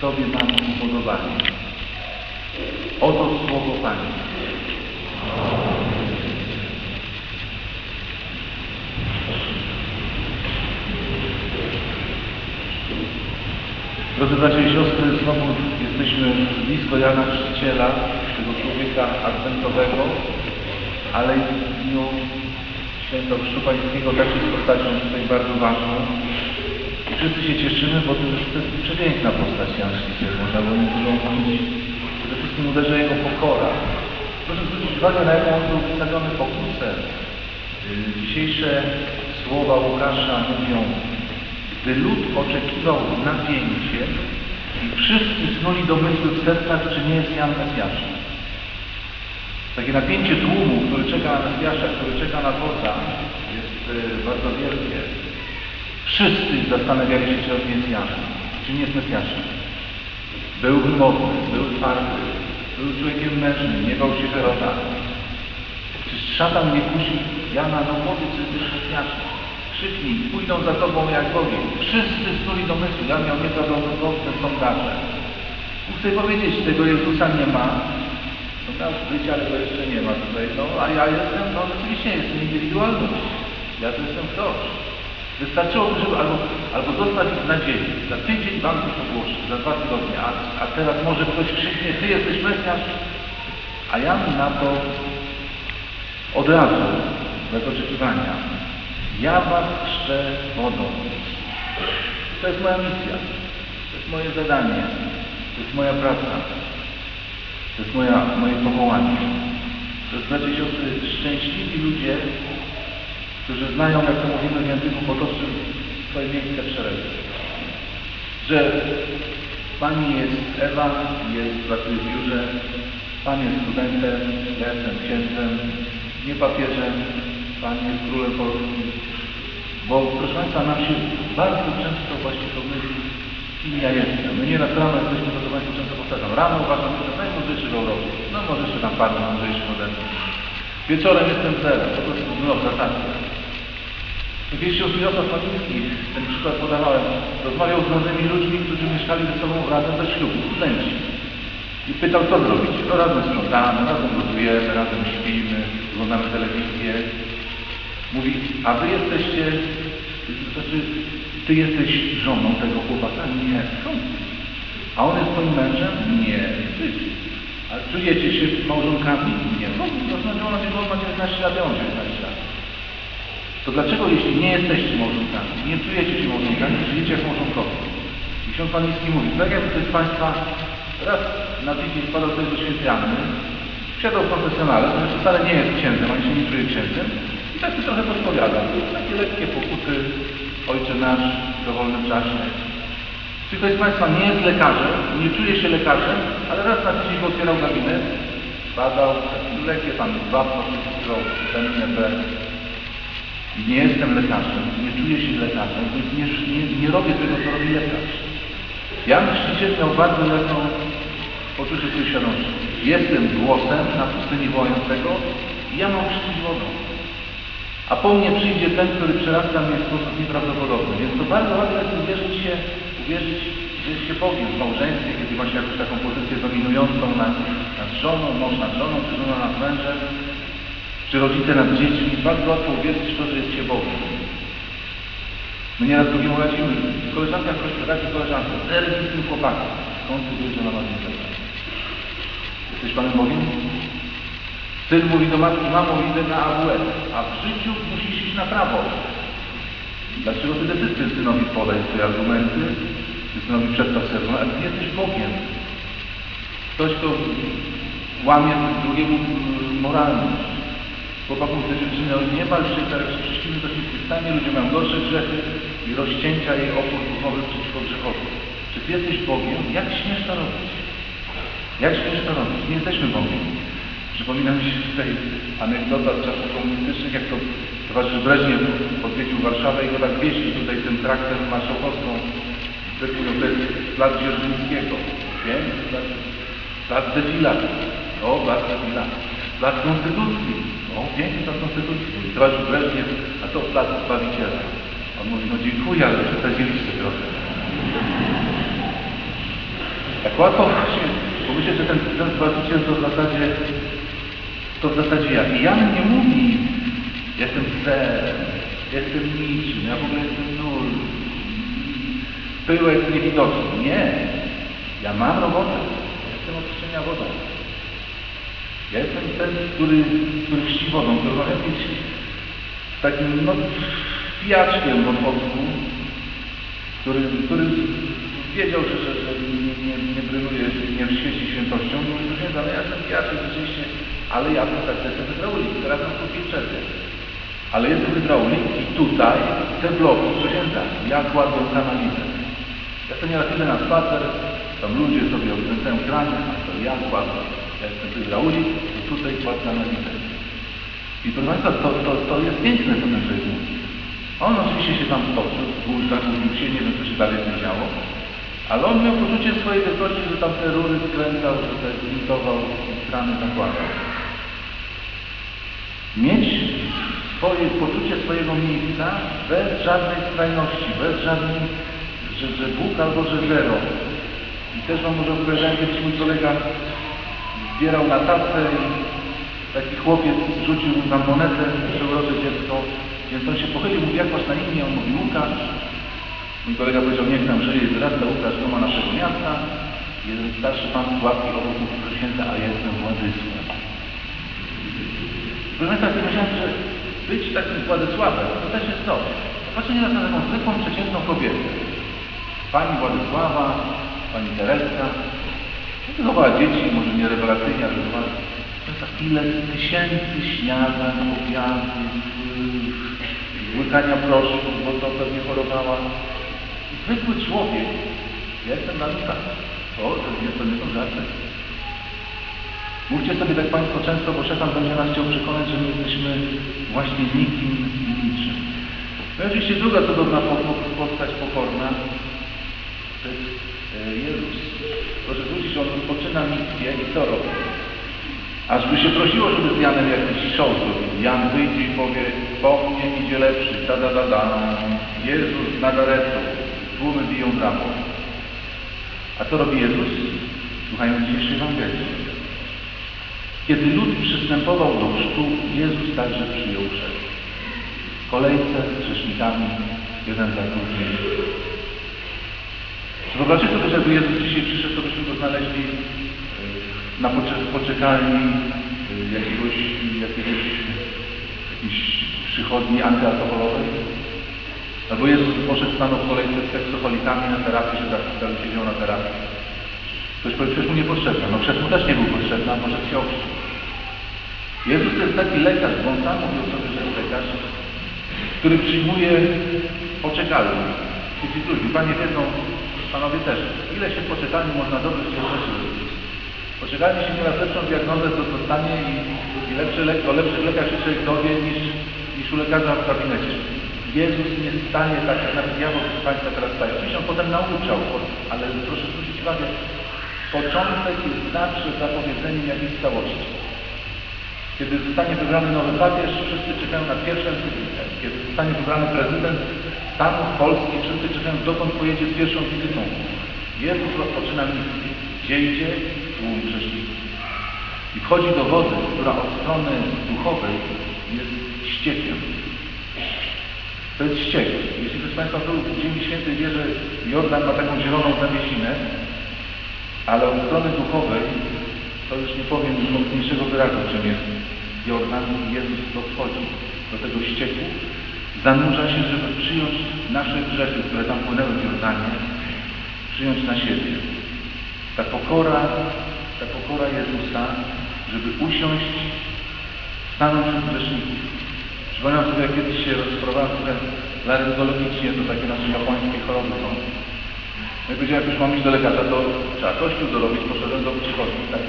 Tobie mamy upodobanie. Oto słowo Pani. Drodzy bracia i siostry, znowu jesteśmy blisko Jana Chrzciciela, tego człowieka adwentowego, ale w dniu święto Chrztu Pańskiego też jest postacią tutaj bardzo ważną. Wszyscy się cieszymy, bo to jest, to jest przepiękna postać Jan Chrzciciel, można było dużo mówić. Przede wszystkim uderza jego pokora. Proszę zwrócić uwagę, na jaką on był wystawiony pokusę. Yy, Dzisiejsze słowa Łukasza mówią, gdy lud oczekiwał z napięciem i wszyscy snuli domysły w sercach, czy nie jest Jan Mesjaszem. Takie napięcie tłumu, który czeka na Mesjasza, który czeka na Boga, jest e, bardzo wielkie. Wszyscy zastanawiali się, czy on jest Janem, czy nie jest Mesjaszem. Był wymowny, był twardy, był człowiekiem mężnym, nie bał się Heroda. Czy szatan nie kusi Jana, no powiedz, że jesteś Mesjaszem. Krzyknij, pójdą za tobą jak Bogie. Wszyscy snuli domysły. Jan miał nieprawdopodobne sondaże. Sobie powiedzieć, tego Jezusa nie ma, to miał być, ale go jeszcze nie ma tutaj. No, a ja jestem, no rzeczywiście jestem indywidualność. Ja to jestem ktoś. Wystarczyłoby, żeby albo, albo zostać w nadziei. Za tydzień Wam to ogłoszę, za dwa tygodnie. A, a teraz może ktoś krzyknie, Ty jesteś Mesjasz. A Jan na to od razu, bez oczekiwania. Ja Was chrzczę wodą. To jest moja misja. To jest moje zadanie. To jest moja praca. To jest moja, moje powołanie. To jest, bracia i siostry, szczęśliwi ludzie, którzy znają, jak to mówimy w języku potocznym, swoje miejsce w szeregu. Że Pani jest Ewa, jest, pracuje w biurze, Pan jest studentem, ja jestem księdzem, nie papieżem, Pan jest królem polskim. Bo proszę Państwa, nam się bardzo często właśnie to myśli, kim ja jestem. My nieraz rano jesteśmy, to, Państwu często powtarzam, rano uważam, że to najmądrzejszy w Europie. No może jeszcze tam parę mądrzejszych ode mnie. Wieczorem jestem zero, po prostu no, zasadzie. Kiedyś siostry Jarosław Paniński, ten przykład podawałem, rozmawiał z młodymi ludźmi, którzy mieszkali ze sobą razem bez ślubu, studenci. I pytał, co zrobić? No razem sprzątamy, razem gotujemy, razem śpimy, oglądamy telewizję. Mówi, a wy jesteście, znaczy, ty jesteś żoną tego chłopaka? Nie. A on jest twoim mężem? Nie. A czujecie się małżonkami? Nie. No, to znaczy, ona się ma 19 lat, ja mam 19 lat. To dlaczego, jeśli nie jesteście małżonkami, nie czujecie się małżonkami, żyjecie jak małżonkowie? I ksiądz Panicki mówi, tak jak ktoś z Państwa raz na tydzień wpadał sobie do święty siadał w konfesjonale, to znaczy wcale nie jest księdzem, ani się nie czuje księdzem, i tak się trochę podpowiada. Takie lekkie pokuty, Ojcze Nasz, w dowolnym czasie. Czy ktoś z Państwa nie jest lekarzem, nie czuje się lekarzem, ale raz na tydzień otwierał gabinet, badał, lekkie tam dwa poszczykiwał witaminę B, nie jestem lekarzem, nie czuję się lekarzem, więc nie, nie, nie robię tego, co robi lekarz. Jan Chrzciciel miał bardzo jasną poczucie swojej świadomości. Jestem głosem na pustyni wołającego i ja mam chrzcić wodą. A po mnie przyjdzie ten, który przerasta mnie w sposób nieprawdopodobny. Więc to bardzo łatwo jest uwierzyć się, uwierzyć, że się Bogiem w małżeństwie, kiedy ma się jakąś taką pozycję dominującą nad, nad żoną, mąż nad żoną, czy żona nad mężem czy rodzice nad dziećmi, bardzo łatwo uwierzyć w to, że jest się Bogiem. My nieraz drugiemu radzimy, koleżanka kościele, tak koleżanka, zerwij z tym chłopakiem. Ty że ona ma z Jesteś Panem Bogiem? Syn mówi do matki, mamo, idę na AWS, a w życiu musisz iść na prawo. Dlaczego ty decyzję synowi podaj swoje argumenty, ty synowi przedstaw sobie, ale ty jesteś Bogiem. Ktoś, kto łamie drugiemu moralność, chłopaków te dziewczyny, nie bal się, tak jak się prześcimy do się stanie, ludzie mają gorsze grzechy i rozcięcia jej opór duchowy przeciwko grzechowi. Czy Ty jesteś Bogiem? Jak śmiesz to robić? Jak śmiesz to robić? Nie jesteśmy Bogiem. Przypomina mi się tutaj anegdota z czasów komunistycznych, jak to towarzysz Breżniew odwiedził Warszawę i go tak wieźli tutaj tym traktem marszałkowską. To jest plac Dzierżyńskiego. Wiem? Plac Defilat. O, plac Defilat. Plac Konstytucji. O, piękny plac Konstytucji. Towarzysz Breżniew, a to plac Zbawiciela. On mówi, no dziękuję, ale przesadziliście trochę. łatwo właśnie pomyśleć, że ten, ten Zbawiciel to w zasadzie to w zasadzie ja. I Jan nie mówi, jestem zerem, jestem niczym, ja w ogóle jestem nul, pyłek niewidoczny. Nie. Ja mam robotę. Jestem oczyszczenia wodą. Ja jestem ten, który, który chrzci wodą, który może być takim no, pijaczkiem po polsku, który, który wiedział, że, że, że nie, nie, nie bryluje, nie świeci świętością, mówi, że nie, ale ja jestem pijaczkiem rzeczywiście, ale ja tak jestem hydraulik, teraz mam krótkiej przerwie. Ale jestem hydraulik i tutaj te bloki, proszę tak, ja kładłem kanalizę. Ja sobie nieraz idę na spacer, tam ludzie sobie odkręcają krany, a to ja kładłem. Jestem hydraulik i tutaj kładłem kanalizę. I proszę Państwa, to, to, to jest piękne, co ten. On oczywiście się tam stoczył, był zagubił się, nie wiem, co się dalej z nim działo, ale on miał poczucie swojej wielkości, że tam te rury skręcał, że te zimitował, krany zakładał. Mieć swoje poczucie swojego miejsca bez żadnej skrajności, bez żadnej, że, że Bóg albo że zero. I też Wam może opowiadałem, kiedyś mój kolega zbierał na tacę i taki chłopiec rzucił nam monetę, przeurocze dziecko, więc on się pochylił, mówi, jak masz na imię? On mówi, Łukasz. Mój kolega powiedział, niech tam żyje, wyrasta Łukasz, doma naszego miasta. Jeden starszy pan z łapki obok mówi, księdza, a jestem Władysław. Proszę Państwa, myślałem, że być takim Władysławem, to też jest. Patrzcie nieraz na taką zwykłą, przeciętną kobietę. Pani Władysława, pani Tereska, wychowała dzieci, może nie rewelacyjnie, ale wychowała ile tysięcy śniadań, obiadów, łykania proszków, bo to pewnie chorowała. Zwykły człowiek. Ja jestem na lutach. To, to nie, to nie są żarty. Mówcie sobie tak Państwo często, bo szatan będzie nas chciał przekonać, że my jesteśmy właśnie nikim i niczym. No i oczywiście druga cudowna postać pokorna to jest Jezus. Proszę zwrócić, on rozpoczyna misję i co robi? Aż by się prosiło, żeby z Janem jakiś show zrobił. Jan wyjdzie i powie, po mnie idzie lepszy, da da da da. Jezus z Nazaretu. Tłumy biją brawo. A co robi Jezus? Słuchajmy dzisiejszej Ewangelii. Kiedy lud przystępował do chrztu, Jezus także przyjął chrzest. W kolejce z grzesznikami, jeden za drugim. Wyobraźcie sobie, że Jezus dzisiaj przyszedł, to byśmy go znaleźli na poczekalni jakiegoś, jakiegoś jakiejś przychodni antyalkoholowej. Albo Jezus poszedł, stanął w kolejce z seksoholitami na terapię, się zapisał i siedział na terapii. Ktoś powie, przecież mu niepotrzebna. No przecież mu też nie był potrzebny, a może chciał Jezus to jest taki lekarz, bo on sam mówił sobie, że jest lekarz, który przyjmuje poczekalni. Ci ludzi, Panie wiedzą, Panowie też, ile się poczekalni można dobrych rzeczy zrobić. Poczekalnie się nieraz lepszą diagnozę to dostanie i, i lepszy lek, o lepszych lekach się dowie niż, niż u lekarza w gabinecie. Jezus nie stanie tak, jak nawet ja wobec Państwa teraz staję. Oczywiście on potem nauczał, ale proszę zwrócić uwagę, początek jest zawsze zapowiedzeniem jakiejś całości. Kiedy zostanie wybrany nowy papież, wszyscy czekają na pierwszą encyklikę. Kiedy zostanie wybrany prezydent Stanów Polski, wszyscy czekają, dokąd pojedzie z pierwszą wizytą. Jezus rozpoczyna misję. Gdzie idzie? Tłum grzeszników. I wchodzi do wody, która od strony duchowej jest ściekiem. To jest ściek. Jeśli ktoś z Państwa był w Ziemi Świętej, wie, że Jordan ma taką zieloną zawiesinę, ale od strony duchowej to już nie powiem mocniejszego wyrazu, czym jest Jordan Jezus to wchodzi do tego ścieku, zanurza się, żeby przyjąć nasze grzechy, które tam płynęły w Jordanie, przyjąć na siebie. Ta pokora, ta pokora Jezusa, żeby usiąść, stanąć przed grzeszników. Przypominam sobie, jak kiedyś się rozprowadzałem trochę laryngologicznie, to takie nasze japońskie choroby są. Jak powiedziałem, jak już mam iść do lekarza, to trzeba kościół dorobić, poszedłem do przychodni, tak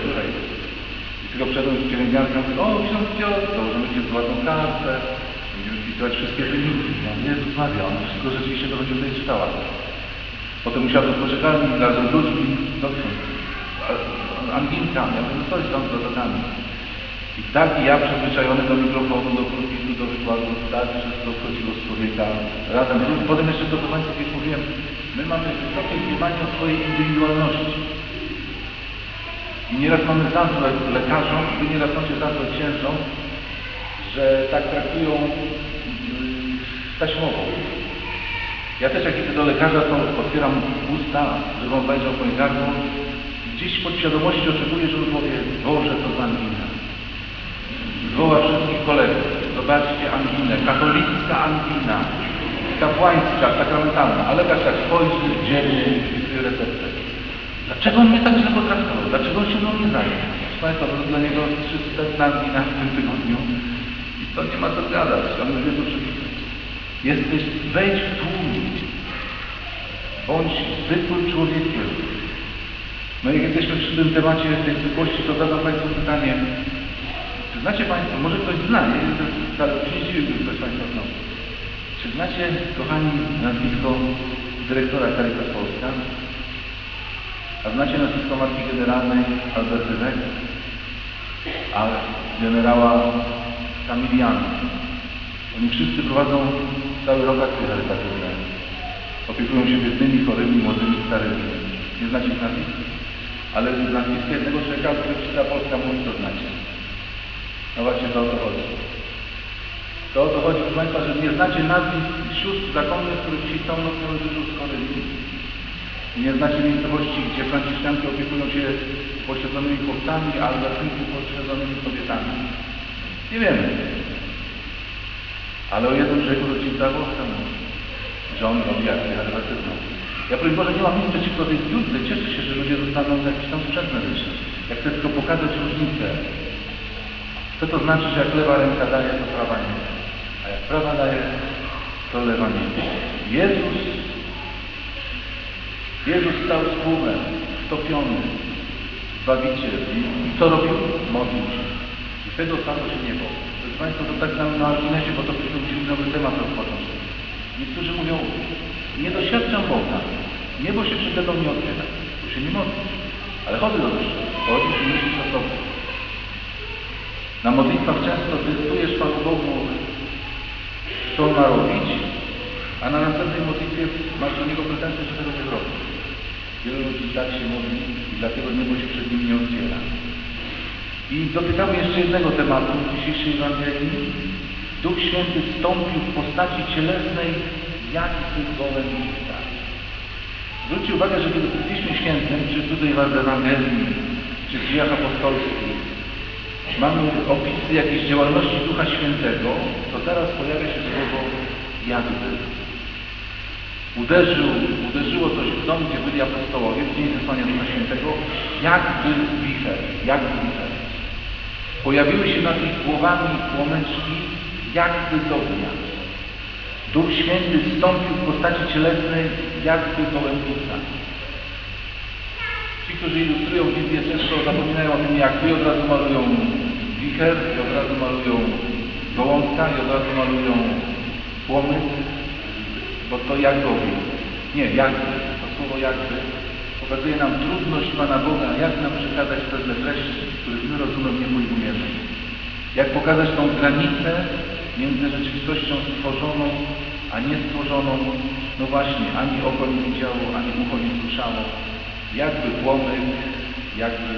której. I tylko wszedłem z pielęgniarką, o, ksiądz Piotr, założymy Ci złotą kartę, wpisywać wszystkie wyniki. Ja mówię, Jezus Maria, on wszystko rzeczywiście to będzie tutaj czytała. Potem usiadłem w poczekalni razem z ludźmi, doktor, anginka, ja mówię, no coś tam z rodokami. I tak i ja przyzwyczajony do mikrofonu, do pulpitu, do wykładu, tak wszystko wchodziło z człowieka razem. Potem jeszcze to, co Państwu kiedyś mówiłem, my mamy wysokie mniemanie o swojej indywidualności. I nieraz mamy za lekarzom, wy nieraz macie za złe księżom, że tak traktują taśmowo. Ja też jak idę do lekarza, to otwieram usta, żeby on wejrzał w moje gardło. Gdzieś w podświadomości oczekuję, żeby powie, Boże, to za angina. Zwoła wszystkich kolegów. Zobaczcie anginę, katolicka angina, kapłańska, sakramentalna. A lekarz tak spojrzy, dziennie i receptę. Dlaczego on mnie tak źle potraktował? Dlaczego on się mną nie zajmie? Proszę Państwa, to dla niego 300 angina w tym tygodniu. I to nie ma co gadać. On już wie, co przepisać. Jesteś, wejdź w tłum. Bądź zwykłym człowiekiem. No jak jesteśmy przy tym temacie tej zwykłości, to zadam Państwu pytanie. Czy znacie Państwo, może ktoś zna, nie wiem, to się zdziwił, gdyby ktoś Państwa znał. Czy znacie, kochani, nazwisko dyrektora Caritas Polska? A znacie nazwisko Matki Generalnej Albertynek? A generała Kamiliana? Oni wszyscy prowadzą cały rok akcje charytatywne. Opiekują się biednymi, chorymi, młodymi, starymi. Nie znacie ich nazwisk? Ale z nazwiska jednego człowieka, który czyta Polska mówi, to znacie. No właśnie to o to chodzi. To o to chodzi, proszę Państwa, że nie znacie nazwisk sióstr zakonnych, które dzisiaj całonocny dyżur z chorymi. Nie znacie miejscowości, gdzie franciszkanki opiekują się posiedzonymi chłopcami, a albertynki posiedzonymi kobietami. Nie wiemy. Ale o jednym człowieku zwrócili za głos temu, że on robi akcję charytatywną. Ja powiem Boże, nie mam nic przeciwko tej zbiórce. Cieszę się, że ludzie dostaną jakiś tam sprzęt medyczny. Ja chcę tylko pokazać różnicę. Co to znaczy, że jak lewa ręka daje, to prawa nie. A jak prawa daje, to lewa nie. Jezus, Jezus stał z tłumem, stopiony, Zbawiciel. I, co robił? Modlił się. I wtedy otwarło się niebo. Proszę Państwa, to tak na marginesie, bo to byśmy musieli nowy temat rozpocząć. Niektórzy mówią, nie doświadczam Boga. Niebo się przede mną nie otwiera. Tu się nie modlisz. Ale chodzę do kościoła. Chodzisz i myślisz o sobie. Na modlitwach często dyktujesz Panu Bogu, co ma robić, a na następnej modlitwie masz do Niego pretensje, że tego nie zrobi. Wielu ludzi tak się modli i dlatego niebo się przed nim nie otwiera. I dotykamy jeszcze jednego tematu w dzisiejszej Ewangelii. Duch Święty wstąpił w postaci cielesnej jakby gołębista. Zwróćcie uwagę, że kiedy w Świętym, czy tutaj w Ewangelii, czy w dziejach apostolskich, mamy opisy jakiejś działalności Ducha Świętego, to zaraz pojawia się słowo jakby. Uderzył, uderzyło coś w dom, gdzie byli apostołowie, w dzień zesłania Ducha Świętego, jakby wicher, jakby wicher. Pojawiły się nad ich głowami płomyczki, jakby z ognia. Duch Święty wstąpił w postaci cielesnej, jakby gołębica. Ci, którzy ilustrują Biblię, często zapominają o tym jakby od razu malują wicher, i od razu malują gołąbka, i od razu malują płomyk, bo to jakowi. Nie, jakby. To słowo jakby pokazuje nam trudność Pana Boga, jak nam przekazać pewne treści, których my rozumem nie pojmujemy. Jak pokazać tą granicę między rzeczywistością stworzoną, a niestworzoną. No właśnie, ani oko nie widziało, ani ucho nie słyszało. Jakby płomyk, jakby...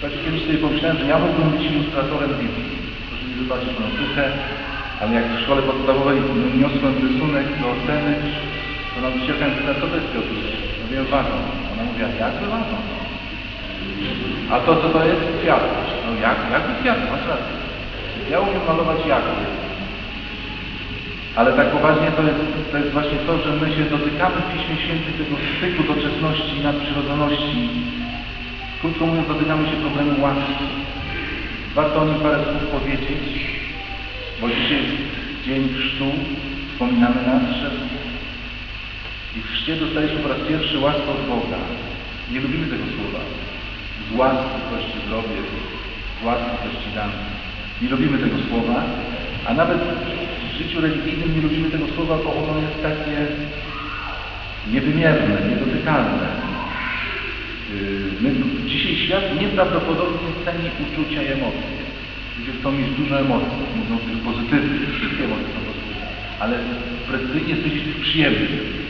Znaczy, kiedyś sobie pomyślałem, że ja mógłbym być ilustratorem Biblii. Proszę mi wybaczyć moją pychę, ale jak w szkole podstawowej niosłem rysunek do oceny, to nauczycielka mi pyta, co to jest Piotruś? Mówię, wazon. Ona mówiła, jakby wazon. A to, co to jest? Kwiat. No jak? Jakby kwiat, masz rację. Ja umiem malować jakby. Ale tak poważnie to jest, to jest właśnie to, że my się dotykamy w Piśmie Świętym tego styku doczesności i nadprzyrodzoności. Krótko mówiąc, dotykamy się problemu łaski. Warto o nim parę słów powiedzieć, bo dzisiaj jest dzień chrztu, wspominamy nadszedł. I w chrzcie dostaliśmy po raz pierwszy łaskę od Boga. Nie lubimy tego słowa. Z łaski coś Ci zrobię, z łaski coś Ci dam. Nie lubimy tego słowa, a nawet w życiu religijnym nie lubimy tego słowa, bo ono jest takie niewymierne, niedotykalne. Yy, my, dzisiaj świat nieprawdopodobnie ceni uczucia i emocje. Ludzie chcą mieć dużo emocji, mówią tych pozytywnych, wszystkie emocje są pozytywne, ale precyzyjnie jesteś tych przyjemnych.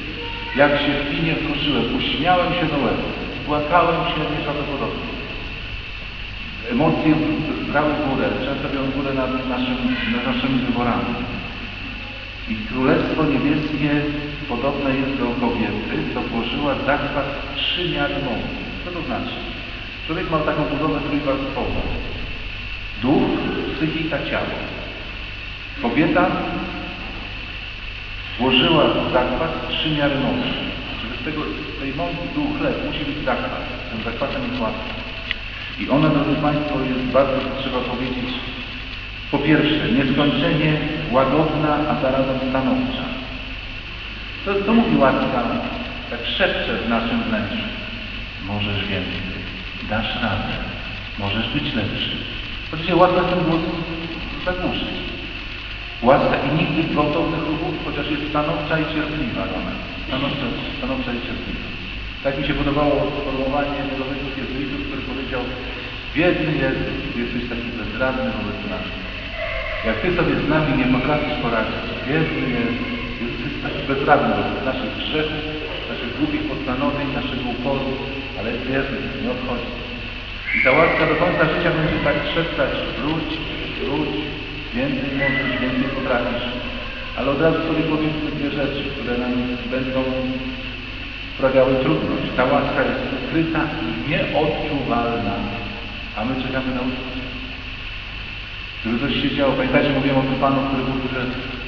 Jak się w kinie wzruszyłem, uśmiałem się do łez, płakałem się nieprawdopodobnie. Emocje brały górę, często biorą górę nad, naszym, nad naszymi wyborami. I Królestwo Niebieskie podobne jest do kobiety, co włożyła zakwas trzy miary mąki. Co to znaczy? Człowiek ma taką budowę trójwarstwową. Duch, psychika, ciało. Kobieta włożyła zakwas trzy miary mąki. Czyli z, tego, z tej mąki był chleb, musi być zakwas. Tym zakwasem jest łaska. I ona, drodzy Państwo, jest bardzo, trzeba powiedzieć, po pierwsze, nieskończenie łagodna, a zarazem stanowcza. To, to mówi łaska, tak szepcze w naszym wnętrzu. Możesz więcej, dasz radę, możesz być lepszy. Oczywiście łaska ten głos zagłuszyć. Łaska i nigdy gwałtownych ruchów, chociaż jest stanowcza i cierpliwa ona. Stanowcza, stanowcza i cierpliwa. Tak mi się podobało sformułowanie z jezuitów, który powiedział Biedny Jezus, Ty jesteś taki bezradny wobec nas. Jak Ty sobie z nami nie potrafisz poradzić, biedny Jezus, Jezus jest taki bezradny wobec naszych grzechów, naszych głupich postanowień, naszego uporu, ale jest nie odchodzi. I ta łaska do końca życia będzie tak szeptać, wróć, wróć, więcej możesz, więcej potrafisz. Ale od razu sobie powiedzmy dwie rzeczy, które nam będą sprawiały trudność. Ta łaska jest ukryta i nieodczuwalna, a my czekamy na uczucie. Gdyby coś się działo, pamiętajcie, mówiłem o tym Panu, który mówił, że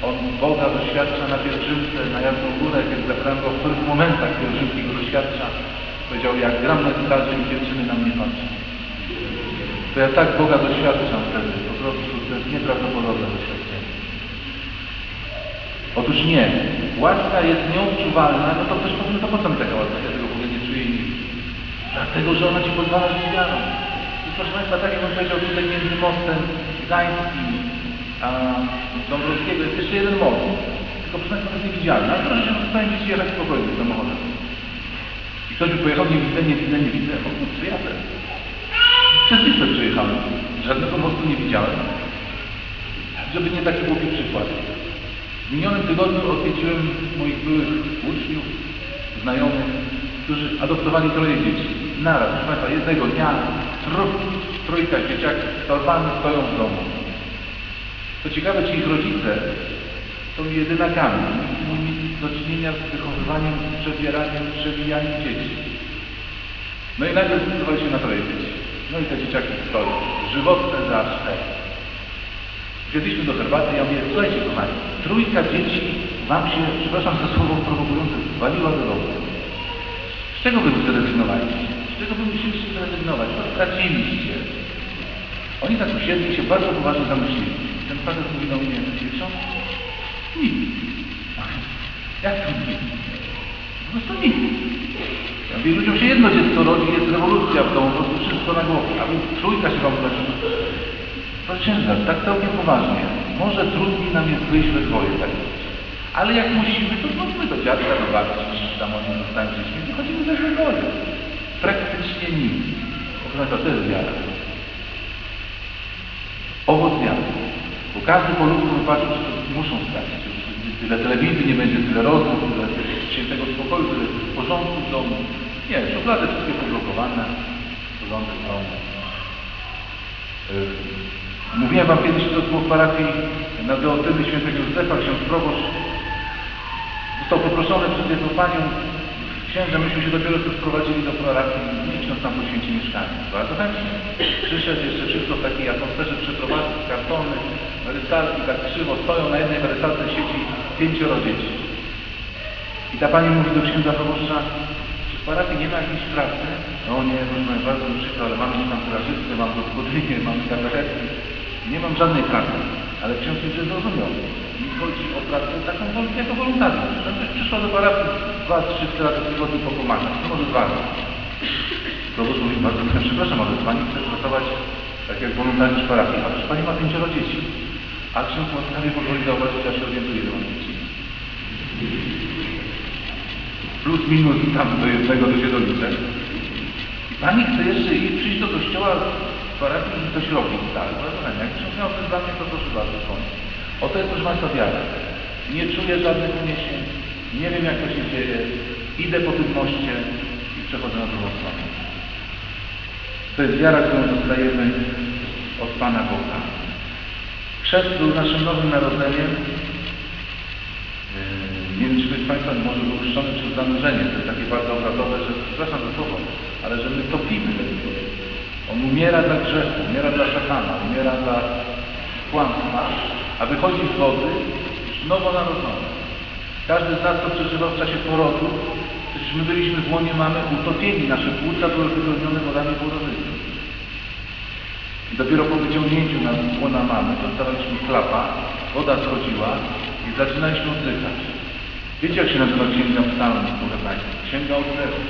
on Boga doświadcza na pielgrzymce, na Jasną Górę, kiedy zabrałem go w których momentach pielgrzymki go doświadcza. Powiedział, jak gram na gitarze i dziewczyny na mnie patrzą. To ja tak Boga doświadczam wtedy, po prostu to jest nieprawdopodobne doświadczenie. Otóż nie. Łaska jest nieodczuwalna, no to ktoś powie, to po co mi taka łaska? Ja tego Boga nie czuję nigdy. Dlatego, że ona Ci pozwala żyć wiarą. I proszę Państwa, tak jak on powiedział tutaj między mostem Gdańskim a Dąbrowskiego jest jeszcze jeden most. Tylko proszę Państwa, to jest niewidzialne. Ale proszę się zostawić gdzieś jechać spokojnie samochodem. I ktoś by pojechał, nie widzę, nie widzę, nie widzę. O kurczę. Przez listę przejechałem. Żadnego mostu nie widziałem. Żeby nie taki głupi przykład. W minionym tygodniu odwiedziłem moich byłych uczniów, znajomych, którzy adoptowali troje dzieci. Naraz, proszę Państwa, jednego dnia trójka dzieciaki z torbami stoją w domu. Co ciekawe, ci ich rodzice są jedynakami, mieli do czynienia z wychowywaniem, przebieraniem, przewijaniem dzieci. No i nagle zdecydowali się na troje dzieci. No i te dzieciaki stoją, żywotne za cztery. Wzięliśmy do herbaty, ja mówię, słuchajcie kochani, trójka dzieci wam się, przepraszam za słowo prowokujące, zwaliła do domu. Z czego wy zrezygnowaliście? Z czego wy musieliście zrezygnować? No straciliście. Oni tak usiedli się bardzo poważnie zamyślili. Ten facet mówi do mnie, wiecie? Nic. Jak to nic? Po prostu nic. Mówię, ludziom się jedno dziecko rodzi, jest rewolucja w domu, po prostu wszystko na głowie, a wy trójka się wam urodzi. Proszę księdza, tak całkiem poważnie. Może trudniej nam jest wyjść we dwoje, tak Ale jak musimy, to chodźmy do dziadka, do babci, tam oni zostają dziećmi, to chodzimy we dwoje. Praktycznie nic. Proszę to jest wiara. Owoc wiary. Bo każdy po ludzku wypatrzył, że muszą stać. Tyle telewizji nie będzie, tyle rozmów, tyle świętego spokoju, tyle porządku w domu. Nie, szuflady wszystkie poblokowane, porządek w domu. Yy, Mówiłem Wam kiedyś, to było w parafii na Deotyny świętego Józefa, ksiądz proboszcz został poproszony przez jedną panią, księże, myśmy się dopiero tu sprowadzili do parafii, ksiądz tam poświęci mieszkanie. Bardzo chętnie. Przyszedł jeszcze wszystko w takiej atmosferze przeprowadzki, kartony, werysalki, tak krzywo stoją, na jednej werysalce siedzi pięcioro dzieci. I ta pani mówi do księdza proboszcza, czy w parafii nie ma jakiejś pracy? No nie, proszę bardzo mi przykro, ale mamy tam terażystę, mam gospodynię, mam katechetki. Nie mam żadnej pracy, ale ksiądz już zrozumiał. Mi chodzi o pracę taką jako wolontariusz. Tam też przyszła do parafii dwa, trzy, cztery razy w tygodniu popomagać. No może dwa razy. Proboszcz mówi, bardzo proszę, przepraszam, ale Pani chce pracować tak jak wolontariusz parafii, a przecież Pani ma pięcioro dzieci. A ksiądz łaskawie pozwoli zauważyć, ja się orientuję, że dzieci. Plus minus tam do jednego się doliczę. I Pani chce jeszcze iść, przyjść do kościoła parafii i coś robić, tak, rozumiem. Jak ktoś miał mnie, to proszę bardzo, koniec. Oto jest proszę Państwa wiara. Nie czuję żadnych uniesień, nie wiem jak to się dzieje, idę po tym moście i przechodzę na drugą stronę. To jest wiara, którą dostajemy od Pana Boga. Chrzest był naszym nowym narodzeniem. Yy, Nie wiem, czy ktoś z Państwa może był chrzczony przez zanurzenie. To jest takie bardzo obrazowe, że, przepraszam za słowo, ale że my topimy ten człowiek. On umiera dla grzechu, umiera dla szatana, umiera dla kłamstwa, a wychodzi z wody nowonarodzony. Każdy z nas to przeżywał w czasie porodu, przecież my byliśmy w łonie mamy utopieni, nasze płuca były wypełnione wodami płodownymi. I dopiero po wyciągnięciu nas z łona mamy dostawaliśmy klapa, woda schodziła i zaczynaliśmy oddychać. Wiecie, jak się nazywa księga psalmów, proszę Państwa? Księga oddechu,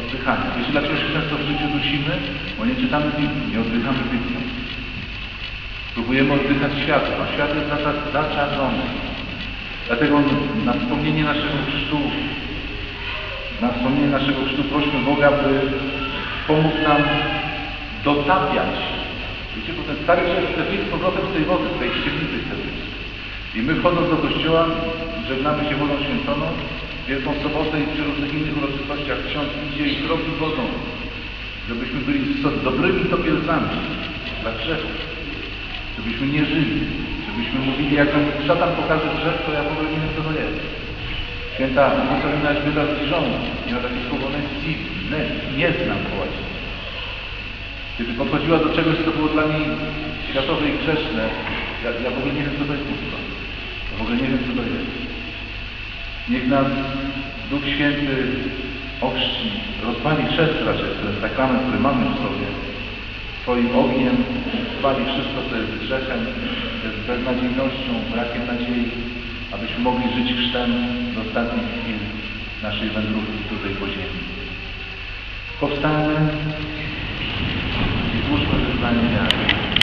oddychania. Wiecie, dlaczego się często w życiu dusimy? Bo nie czytamy Biblii, nie oddychamy Biblią. Próbujemy oddychać światłem, a świat jest za- zaczarzony. Dlatego na wspomnienie naszego chrztu, na wspomnienie naszego chrztu prośmy Boga, by pomógł nam dotapiać. Wiecie, bo ten stary człowiek chce wyjść z powrotem z tej wody, z tej ściernicy chce wyjść. I my wchodząc do kościoła, żegnamy się wodą święconą, Wielką Sobotę i przy różnych innych uroczystościach ksiądz idzie i kropi wodą, żebyśmy byli dobrymi topielcami dla żebyśmy nie żyli, żebyśmy mówili, jak nam szatan pokaże grzech, to ja w ogóle nie wiem, co to jest. Święta Marcelina Elżbieta z Diżonu miała takie słowo nęci, nie znam łacinie. Kiedy podchodziła do czegoś, co było dla niej światowe i grzeszne, ja, ja w ogóle nie wiem, co to jest bóstwo. Ja w ogóle nie wiem, co to jest. Niech nas Duch Święty ochrzci, rozpali chrzest raczej, to jest sakrament, który mamy w sobie, swoim ogniem spali wszystko, co jest grzechem, jest beznadziejnością, brakiem nadziei, abyśmy mogli żyć chrztem do ostatnich chwil naszej wędrówki tutaj po ziemi. Powstańmy i złóżmy wyznanie wiary.